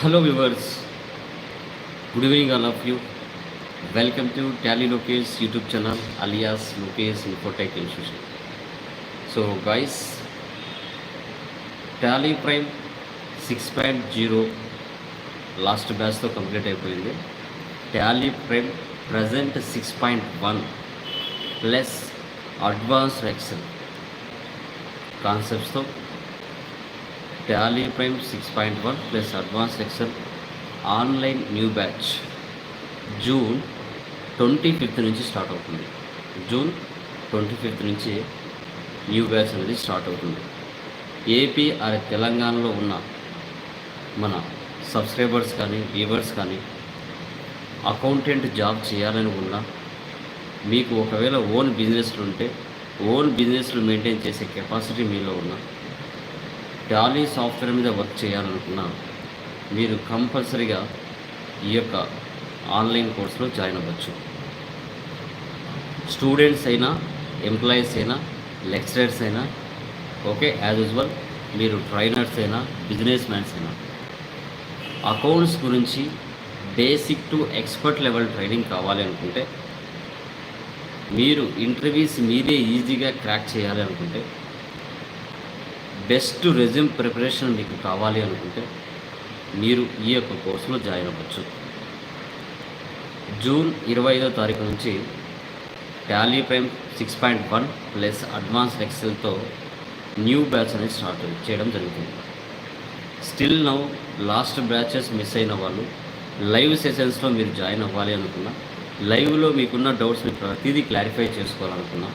Hello viewers good evening all of you welcome to Tally Lokesh YouTube channel alias Lokesh Infotech institution so guys Tally Prime six point zero last బ్యాచ్తో complete అయిపోయింది. Tally Prime present six point one plus advanced Excel కాన్సెప్ట్స్తో Tally Prime six point one plus advance Excel online new batch June twenty fifth నుంచి start అవుతుంది. June twenty fifth నుంచి new batch అనేది start అవుతుంది. AP అరే తెలంగాణలో ఉన్న మన subscribers కానీ వ్యూవర్స్ కానీ అకౌంటెంట్ జాబ్ చేయాలని ఉన్నా మీకు ఒకవేళ ఓన్ బిజినెస్లు ఉంటే ఓన్ బిజినెస్లు మెయింటైన్ చేసే కెపాసిటీ మీలో ఉన్నా టాలీ సాఫ్ట్వేర్ మీద వర్క్ చేయాలనుకున్నా మీరు కంపల్సరీగా ఈ యొక్క ఆన్లైన్ కోర్సులో జాయిన్ అవ్వచ్చు. స్టూడెంట్స్ అయినా ఎంప్లాయీస్ అయినా లెక్చరర్స్ అయినా ఓకే యాజ్ యూజువల్ మీరు ట్రైనర్స్ అయినా బిజినెస్ మ్యాన్స్ అయినా. అకౌంట్స్ గురించి basic to expert level training కావాలి అనుకుంటే మీరు ఇంటర్వ్యూస్ మీరే ఈజీగా క్రాక్ చేయాలి అనుకుంటే బెస్ట్ రెజ్యూమ్ ప్రిపరేషన్ మీకు కావాలి అనుకుంటే మీరు ఈ యొక్క కోర్సులో జాయిన్ అవ్వచ్చు. జూన్ ఇరవై ఐదో తారీఖు నుంచి Tally Prime six point one plus advanced ఎక్సెల్తో new batch అనేది స్టార్ట్ చేయడం జరుగుతుంది. Still now last batches miss అయిన వాళ్ళు లైవ్ సెషన్స్లో మీరు జాయిన్ అవ్వాలి అనుకున్నా లైవ్లో మీకున్న డౌట్స్ని ప్రతిదీ క్లారిఫై చేసుకోవాలనుకున్నా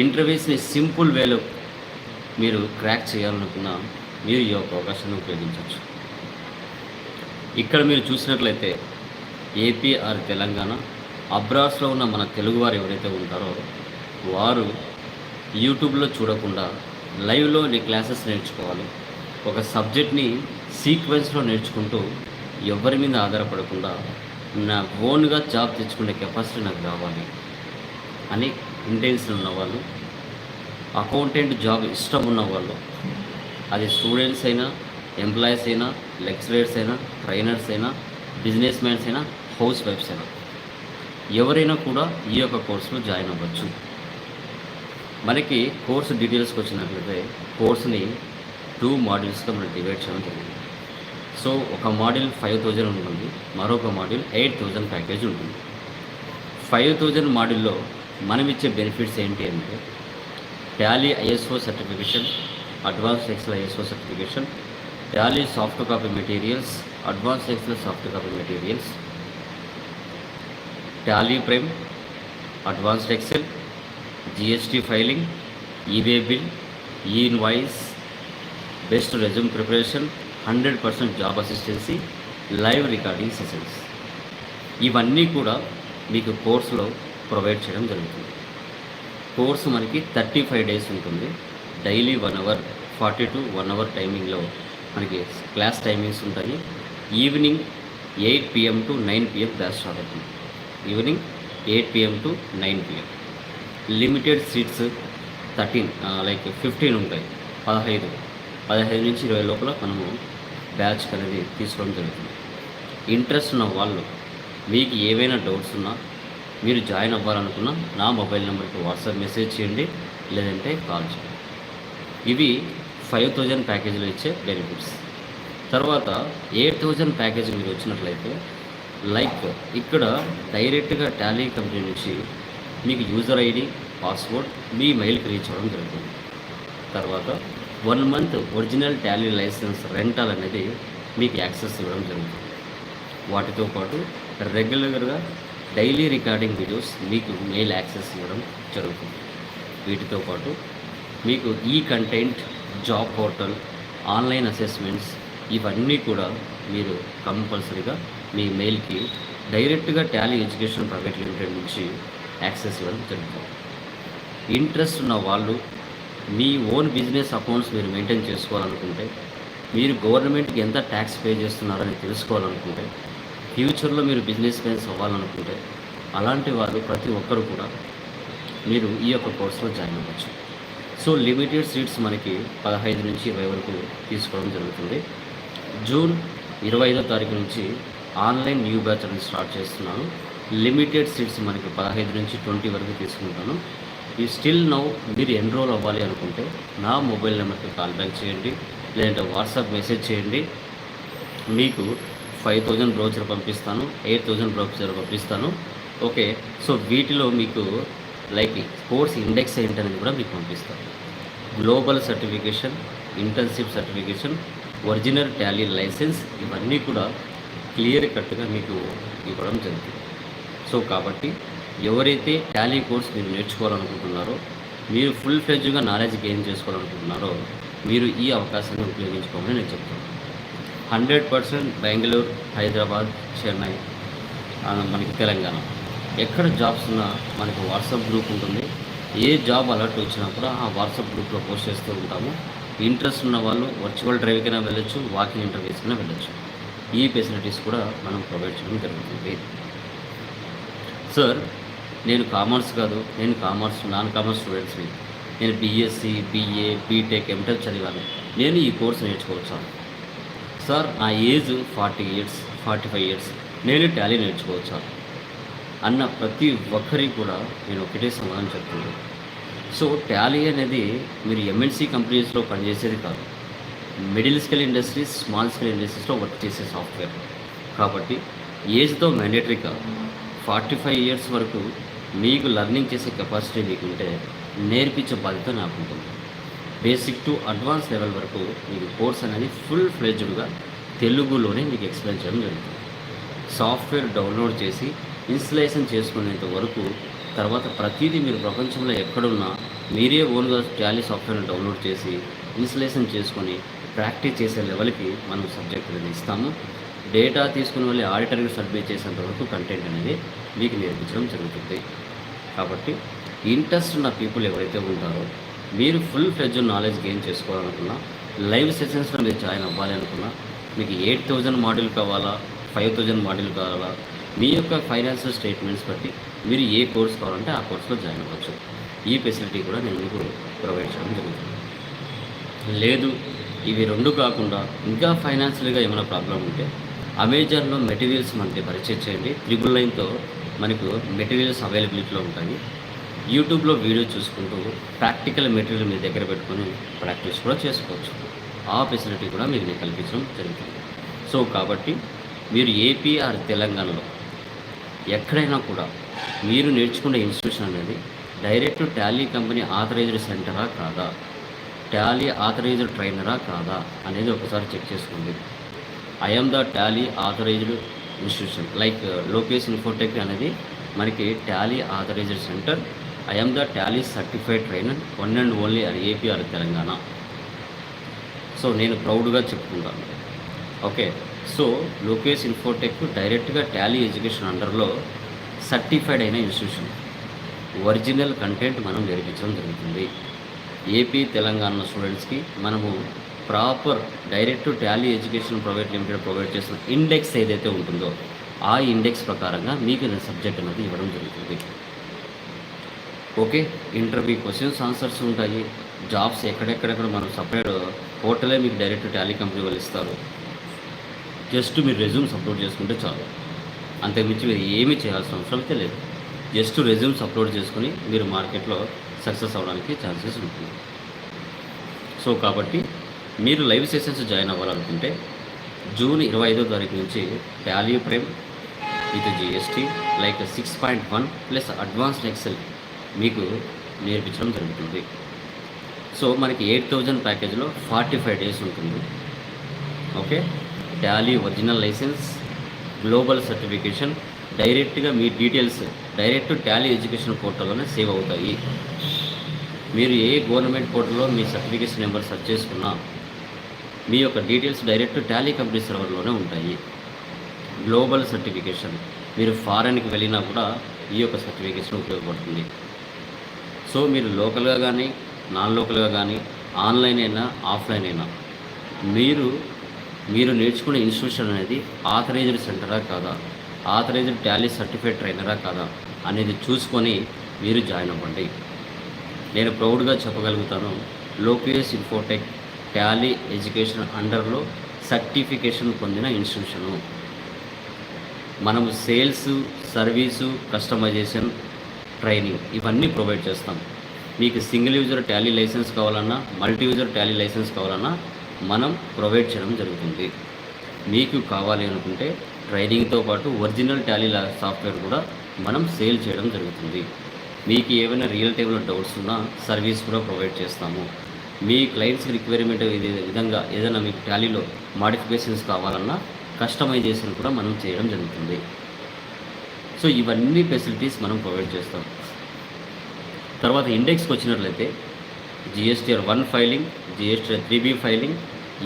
ఇంటర్వ్యూస్ని సింపుల్ వేలో మీరు క్రాక్ చేయాలనుకున్నా మీరు ఈ యొక్క అవకాశాన్ని ఉపయోగించవచ్చు. ఇక్కడ మీరు చూసినట్లయితే ఏపీ ఆర్ తెలంగాణ అబ్రాస్లో ఉన్న మన తెలుగువారు ఎవరైతే ఉంటారో వారు యూట్యూబ్లో చూడకుండా లైవ్లో నీ క్లాసెస్ నేర్చుకోవాలి. ఒక సబ్జెక్ట్ని సీక్వెన్స్లో నేర్చుకుంటూ ఎవరి మీద ఆధారపడకుండా నా ఓన్గా జాబ్ తెచ్చుకునే కెపాసిటీ నాకు కావాలి అని ఇంటెన్షన్ ఉన్నవాళ్ళు అకౌంటెంట్ జాబ్ ఇష్టం ఉన్నవాళ్ళు అది స్టూడెంట్స్ అయినా ఎంప్లాయీస్ అయినా లెక్చరర్స్ అయినా ట్రైనర్స్ అయినా బిజినెస్ మ్యాన్స్ అయినా హౌస్ వైఫ్స్ అయినా ఎవరైనా కూడా ఈ యొక్క కోర్సులో జాయిన్ అవ్వచ్చు. మనకి కోర్సు డీటెయిల్స్కి వచ్చినట్లయితే కోర్సుని టూ మాడ్యూల్స్గా మనం డివైడ్ చేయడం జరిగింది. సో ఒక మాడ్యూల్ ఫైవ్ థౌజండ్ ఉంటుంది మరొక మాడ్యూల్ ఎయిట్ థౌజండ్ ప్యాకేజ్ ఉంటుంది. ఫైవ్ థౌజండ్ మాడ్యూల్లో మనం ఇచ్చే బెనిఫిట్స్ ఏంటి అంటే Tally ISO certification advance Excel ISO certification Tally soft copy materials advance Excel soft copy materials Tally Prime advanced Excel GST filing e way bill e invoice best resume preparation hundred percent job assistance live recording sessions ఇవన్నీ కూడా మీకు కోర్సులో provide చేయడం జరుగుతుంది. Course మనకి thirty five days ఉంటుంది. Daily one hour forty to one hour టైమింగ్లో మనకి class timings ఉంటాయి. Evening eight PM to nine PM class start అవుతుంది evening eight PM to nine PM. Limited seats thirteen like fifteen ఉంటాయి. పదహైదు పదహైదు నుంచి ఇరవై లోపల మనము బ్యాచ్ అనేది తీసుకోవడం జరుగుతుంది. ఇంట్రెస్ట్ ఉన్న వాళ్ళు మీకు ఏవైనా డౌట్స్ ఉన్నా మీరు జాయిన్ అవ్వాలనుకున్నా నా మొబైల్ నెంబర్కి వాట్సాప్ మెసేజ్ చేయండి లేదంటే కాల్ చేయండి. ఇవి ఫైవ్ థౌజండ్ ప్యాకేజీలో ఇచ్చే బెనిఫిట్స్. తర్వాత ఎయిట్ థౌజండ్ ప్యాకేజ్ మీరు వచ్చినట్లయితే లైక్ ఇక్కడ డైరెక్ట్గా టాలీ కంపెనీ నుంచి మీకు యూజర్ ఐడి పాస్వర్డ్ మీ మెయిల్కి రీచ్ అవ్వడం జరుగుతుంది. తర్వాత one month original Tally licence rental అనేది మీకు యాక్సెస్ ఇవ్వడం జరుగుతుంది. వాటితో పాటు రెగ్యులర్గా డైలీ రికార్డింగ్ వీడియోస్ మీకు మెయిల్ యాక్సెస్ ఇవ్వడం జరుగుతుంది. వీటితో పాటు మీకు ఈ content job portal online assessments ఇవన్నీ కూడా మీరు కంపల్సరీగా మీ మెయిల్కి డైరెక్ట్గా టాలీ ఎడ్యుకేషన్ ప్రైవేట్ లిమిటెడ్ నుంచి యాక్సెస్ ఇవ్వడం జరుగుతుంది. ఇంట్రెస్ట్ ఉన్న వాళ్ళు మీ ఓన్ బిజినెస్ అకౌంట్స్ మీరు మెయింటైన్ చేసుకోవాలనుకుంటే మీరు గవర్నమెంట్కి ఎంత ట్యాక్స్ పే చేస్తున్నారని తెలుసుకోవాలనుకుంటే ఫ్యూచర్లో మీరు బిజినెస్ మ్యాన్స్ అవ్వాలనుకుంటే అలాంటి వారు ప్రతి ఒక్కరు కూడా మీరు ఈ యొక్క కోర్సులో జాయిన్ అవ్వచ్చు. సో లిమిటెడ్ సీట్స్ మనకి పదహైదు నుంచి ఇరవై వరకు తీసుకోవడం జరుగుతుంది. జూన్ ఇరవై ఐదో తారీఖు నుంచి ఆన్లైన్ న్యూ బ్యాచ్ అనేది స్టార్ట్ చేస్తున్నాను. లిమిటెడ్ సీట్స్ మనకి పదహైదు నుంచి ట్వంటీ వరకు తీసుకుంటాను. ఈ స్టిల్ నౌ మీరు ఎన్రోల్ అవ్వాలి అనుకుంటే నా మొబైల్ నెంబర్కి కాల్ బ్యాక్ చేయండి. లేదంటే వాట్సాప్ మెసేజ్ చేయండి. మీకు ఫైవ్ థౌజండ్ బ్రౌచర్ పంపిస్తాను ఎయిట్ థౌజండ్ బ్రౌచర్ పంపిస్తాను. ఓకే సో వీటిలో మీకు లైక్ కోర్స్ ఇండెక్స్ ఏంటనేది కూడా మీకు పంపిస్తాను. Global certification internship certification original Tally licence ఇవన్నీ కూడా క్లియర్ కట్గా మీకు ఇవ్వడం జరుగుతుంది. సో కాబట్టి ఎవరైతే టాలీ కోర్స్ మీరు నేర్చుకోవాలనుకుంటున్నారో మీరు ఫుల్ ఫ్లెడ్జ్గా నాలెడ్జ్ గెయిన్ చేసుకోవాలనుకుంటున్నారో మీరు ఈ అవకాశాన్ని ఉపయోగించుకోమని నేను చెప్తాను హండ్రెడ్ పర్సెంట్ బెంగళూరు హైదరాబాద్ చెన్నై మనకి తెలంగాణ. ఎక్కడ జాబ్స్ ఉన్నా మనకి వాట్సాప్ గ్రూప్ ఉంటుంది. ఏ జాబ్ అలర్ట్ వచ్చినా కూడా ఆ వాట్సాప్ గ్రూప్లో పోస్ట్ చేస్తూ ఉంటాము. ఇంట్రెస్ట్ ఉన్న వాళ్ళు వర్చువల్ డ్రైవ్కైనా వెళ్ళొచ్చు వాకింగ్ ఇంటర్వ్యూస్కైనా వెళ్ళొచ్చు. ఈ ఫెసిలిటీస్ కూడా మనం ప్రొవైడ్ చేయడం జరుగుతుంది. సార్ నేను కామర్స్ కాదు నేను కామర్స్ నాన్ కామర్స్ స్టూడెంట్స్ని. నేను బీఎస్సీ బీఏ బీటెక్ ఎంటెక్ చదివాను. నేను ఈ కోర్స్ నేర్చుకోవచ్చాను సార్ నా age forty years forty five years. నేను టాలీ నేర్చుకోవచ్చా అన్న ప్రతి ఒక్కరికి కూడా నేను ఒకటే సమాధానం చెప్తున్నాను సో టాలీ అనేది మీరు ఎంఎన్సీ కంపెనీస్లో పనిచేసేది కాదు. Middle scale industries small scale ఇండస్ట్రీస్లో work చేసే సాఫ్ట్వేర్. కాబట్టి ఏజ్తో మ్యాండేటరీ కాదు. ఫార్టీ ఫైవ్ ఇయర్స్ వరకు మీకు లర్నింగ్ చేసే కెపాసిటీ మీకుంటే నేర్పించే బాధ్యత నాకు ఉంటుంది బేసిక్ టు అడ్వాన్స్ లెవెల్ వరకు మీకు కోర్స్ అనేది ఫుల్ ఫ్లెజ్డ్గా తెలుగులోనే మీకు ఎక్స్ప్లెయిన్ చేయడం జరుగుతుంది. సాఫ్ట్వేర్ డౌన్లోడ్ చేసి ఇన్స్టలేషన్ చేసుకునేంత వరకు తర్వాత ప్రతిదీ మీరు ప్రపంచంలో ఎక్కడున్నా మీరే ఓన్గా టాలీ సాఫ్ట్వేర్ని డౌన్లోడ్ చేసి ఇన్స్టలేషన్ చేసుకొని ప్రాక్టీస్ చేసే లెవెల్కి మనం సబ్జెక్ట్ అనేది ఇస్తాము. డేటా తీసుకుని వెళ్ళి ఆడిటర్కి సబ్మిట్ చేసేంత వరకు కంటెంట్ అనేది మీకు నేర్పించడం జరుగుతుంది. కాబట్టి ఇంట్రెస్ట్ ఉన్న పీపుల్ ఎవరైతే ఉంటారో మీరు ఫుల్ ఫ్లెడ్జ్ నాలెడ్జ్ గెయిన్ చేసుకోవాలనుకున్నా లైవ్ సెషన్స్లో మీరు జాయిన్ అవ్వాలి అనుకున్నా మీకు ఎయిట్ థౌజండ్ మాడ్యూల్ కావాలా ఫైవ్ థౌజండ్ మాడ్యూల్ కావాలా మీ యొక్క ఫైనాన్షియల్ స్టేట్మెంట్స్ బట్టి మీరు ఏ కోర్స్ కావాలంటే ఆ కోర్సులో జాయిన్ అవ్వచ్చు. ఈ ఫెసిలిటీ కూడా నేను మీకు ప్రొవైడ్ చేయడం జరుగుతుంది. లేదు ఇవి రెండు కాకుండా ఇంకా ఫైనాన్షియల్గా ఏమైనా ప్రాబ్లం ఉంటే అమెజాన్లో మెటీరియల్స్ మనకి పరిచయం చేయండి. త్రిబుల్ లైన్తో మనకు మెటీరియల్స్ అవైలబిలిటీలో ఉంటాయి. యూట్యూబ్లో వీడియో చూసుకుంటూ ప్రాక్టికల్ మెటీరియల్ మీ దగ్గర పెట్టుకొని ప్రాక్టీస్ కూడా చేసుకోవచ్చు. ఆ ఫెసిలిటీ కూడా మీకు కల్పించడం జరుగుతుంది. సో కాబట్టి మీరు ఏపీ ఆర్ తెలంగాణలో ఎక్కడైనా కూడా మీరు నేర్చుకునే ఇన్స్టిట్యూషన్ అనేది డైరెక్ట్ టాలీ కంపెనీ ఆథరైజ్డ్ సెంటరా కాదా? టాలీ ఆథరైజ్డ్ ట్రైనరా కాదా? అనేది ఒకసారి చెక్ చేసుకోండి. I'm the Tally authorised institution. Like Lokesh Infotech అనేది మనకి Tally authorised centre I I'm the Tally certified trainer one and only or AP or Telangana so నేను ప్రౌడ్గా చెప్పుకుంటాను. ఓకే సో లోకేష్ ఇన్ఫోటెక్ డైరెక్ట్గా టాలీ ఎడ్యుకేషన్ అండర్లో certified అయిన institution original content మనం నేర్పించడం జరుగుతుంది. ఏపీ తెలంగాణ స్టూడెంట్స్కి మనము proper direct Tally education private limited provide చేసిన ఇండెక్స్ ఏదైతే ఉంటుందో ఆ ఇండెక్స్ ప్రకారంగా మీకు సబ్జెక్ట్ అనేది ఇవ్వడం జరుగుతుంది. ఓకే ఇంటర్వ్యూ క్వశ్చన్స్ ఆన్సర్స్ ఉంటాయి. జాబ్స్ ఎక్కడెక్కడెక్కడ మనం సపరేట్ పోర్టలే మీకు డైరెక్ట్ టాలీ కంపెనీ వాళ్ళు ఇస్తారు. జస్ట్ మీరు రెజ్యూమ్స్ అప్లోడ్ చేసుకుంటే చాలు. అంతకుమించి మీరు ఏమీ చేయాల్సిన అవసరం అయితే లేదు. జస్ట్ రెజ్యూమ్స్ అప్లోడ్ చేసుకుని మీరు మార్కెట్లో సక్సెస్ అవ్వడానికి ఛాన్సెస్ ఉంటుంది సో కాబట్టి మీరు లైవ్ సెషన్స్ జాయిన్ అవ్వాలనుకుంటే జూన్ ఇరవై ఐదో తారీఖు నుంచి Tally Prime with GST like six point one plus advanced Excel మీకు నేర్పించడం జరుగుతుంది. సో మనకి ఎయిట్ థౌజండ్ ప్యాకేజ్లో ఫార్టీ ఫైవ్ డేస్ ఉంటుంది. Okay? Tally original licence global certification డైరెక్ట్గా మీ డీటెయిల్స్ డైరెక్ట్ టాలీ ఎడ్యుకేషన్ పోర్టల్లోనే సేవ్ అవుతాయి. మీరు ఏ గవర్నమెంట్ పోర్టల్లో మీ సర్టిఫికేషన్ నెంబర్ సెర్చ్ చేసుకున్నా మీ యొక్క డీటెయిల్స్ డైరెక్ట్ టాలీ కంపెనీ సర్వర్లోనే ఉంటాయి. గ్లోబల్ సర్టిఫికేషన్ మీరు ఫారెన్కి వెళ్ళినా కూడా ఈ యొక్క సర్టిఫికేషన్ ఉపయోగపడుతుంది. సో మీరు లోకల్గా కానీ నాన్ లోకల్గా కానీ ఆన్లైన్ అయినా ఆఫ్లైన్ అయినా మీరు మీరు నేర్చుకునే ఇన్స్టిట్యూషన్ అనేది ఆథరైజ్డ్ సెంటరా కాదా? ఆథరైజ్డ్ టాలీ సర్టిఫైడ్ ట్రైనరా కాదా? అనేది చూసుకొని మీరు జాయిన్ అవ్వండి. నేను ప్రౌడ్గా చెప్పగలుగుతాను లోకేష్ ఇన్ఫోటెక్ టాలీ ఎడ్యుకేషన్ అండర్లో సర్టిఫికేషన్ పొందిన ఇన్స్టిట్యూషను మనము సేల్స్ సర్వీసు కస్టమైజేషన్ ట్రైనింగ్ ఇవన్నీ ప్రొవైడ్ చేస్తాం. మీకు సింగిల్ యూజర్ టాలీ లైసెన్స్ కావాలన్నా మల్టీ యూజర్ టాలీ లైసెన్స్ కావాలన్నా మనం ప్రొవైడ్ చేయడం జరుగుతుంది. మీకు కావాలి అనుకుంటే ట్రైనింగ్తో పాటు ఒరిజినల్ టాలీ సాఫ్ట్వేర్ కూడా మనం సేల్ చేయడం జరుగుతుంది. మీకు ఏమైనా రియల్ టైంలో డౌట్స్ ఉన్నా సర్వీస్ కూడా ప్రొవైడ్ చేస్తాము. మీ క్లయింట్స్ రిక్వైర్మెంట్ విధంగా ఏదైనా మీకు టాలీలో మాడిఫికేషన్స్ కావాలన్నా కస్టమైజేషన్ కూడా మనం చేయడం జరుగుతుంది. సో ఇవన్నీ ఫెసిలిటీస్ మనం ప్రొవైడ్ చేస్తాం. తర్వాత ఇండెక్స్కి వచ్చినట్లయితే GSTR one filing GSTR three B filing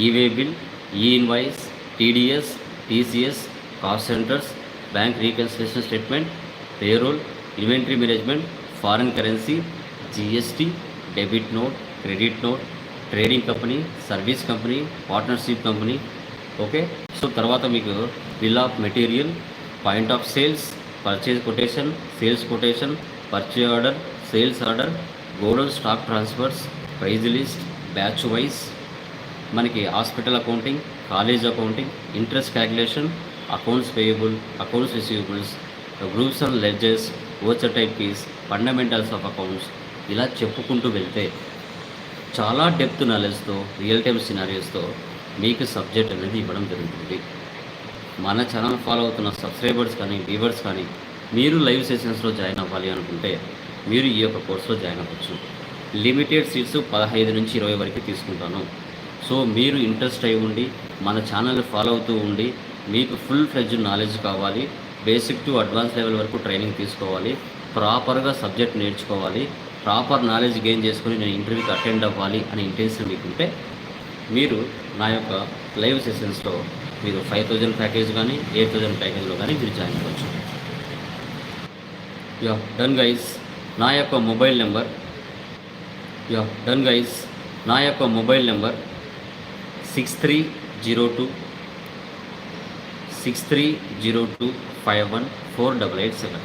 e way bill e invoice TDS TCS cost centres bank reconciliation statement payroll inventory management foreign currency GST debit note credit note trading company service company partnership company okay so తర్వాత మీకు bill of material point of sales purchase quotation sales quotation purchase order sales order godown stock transfers price list batch wise మనకి hospital accounting college accounting interest calculation accounts payable accounts receivables groups and ledgers voucher type fees fundamentals of accounts ఇలా చెప్పుకుంటూ వెళ్తే చాలా depth నాలెడ్జ్తో real time సినారియోస్తో మీకు subject అనేది ఇవ్వడం జరుగుతుంది. మన ఛానల్ ఫాలో అవుతున్న సబ్స్క్రైబర్స్ కానీ వ్యూవర్స్ కానీ మీరు లైవ్ సెషన్స్లో జాయిన్ అవ్వాలి అనుకుంటే మీరు ఈ యొక్క కోర్సులో జాయిన్ అవ్వచ్చు. లిమిటెడ్ సీట్స్ పదహైదు నుంచి ఇరవై వరకు తీసుకుంటాను. సో మీరు ఇంట్రెస్ట్ అయి ఉండి మన ఛానల్ ఫాలో అవుతూ ఉండి మీకు ఫుల్ ఫ్లెడ్జ్ నాలెడ్జ్ కావాలి బేసిక్ టు అడ్వాన్స్ లెవెల్ వరకు ట్రైనింగ్ తీసుకోవాలి ప్రాపర్గా సబ్జెక్ట్ నేర్చుకోవాలి ప్రాపర్ నాలెడ్జ్ గెయిన్ చేసుకొని నేను ఇంటర్వ్యూకి అటెండ్ అవ్వాలి అనే ఇంటెన్షన్ మీకుంటే మీరు నా యొక్క లైవ్ సెషన్స్లో మీరు ఫైవ్ థౌజండ్ ప్యాకేజ్ కానీ ఎయిట్ థౌజండ్ ప్యాకేజ్లో కానీ మీరు జాయిన్ అవ్వచ్చు. యా డన్ గైస్ నా యొక్క mobile number yeah done guys నా యొక్క mobile number six three zero two six three zero two five one four double eight seven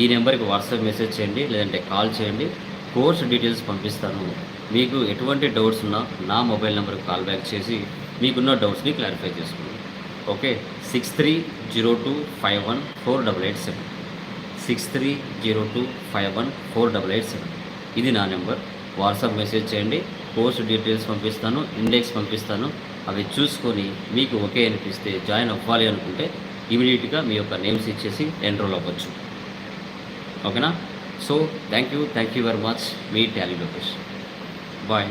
ఈ నెంబర్కి వాట్సాప్ మెసేజ్ చేయండి లేదంటే కాల్ చేయండి. కోర్స్ డీటెయిల్స్ పంపిస్తాను. మీకు ఎటువంటి డౌట్స్ ఉన్నా నా మొబైల్ నెంబర్కి కాల్ బ్యాక్ చేసి మీకున్న డౌట్స్ని క్లారిఫై చేసుకోండి. Okay six three zero two five one four double eight seven six three zero two five one four double eight seven ఇది నా నెంబర్ వాట్సాప్ మెసేజ్ చేయండి. కోర్సు డీటెయిల్స్ పంపిస్తాను. ఇండెక్స్ పంపిస్తాను. అవి చూసుకొని మీకు ఓకే అనిపిస్తే జాయిన్ అవ్వాలి అనుకుంటే ఇమీడియట్గా మీ యొక్క నేమ్స్ ఇచ్చేసి ఎన్రోల్ అవ్వచ్చు. ఓకేనా so thank you thank you very much me Tally location bye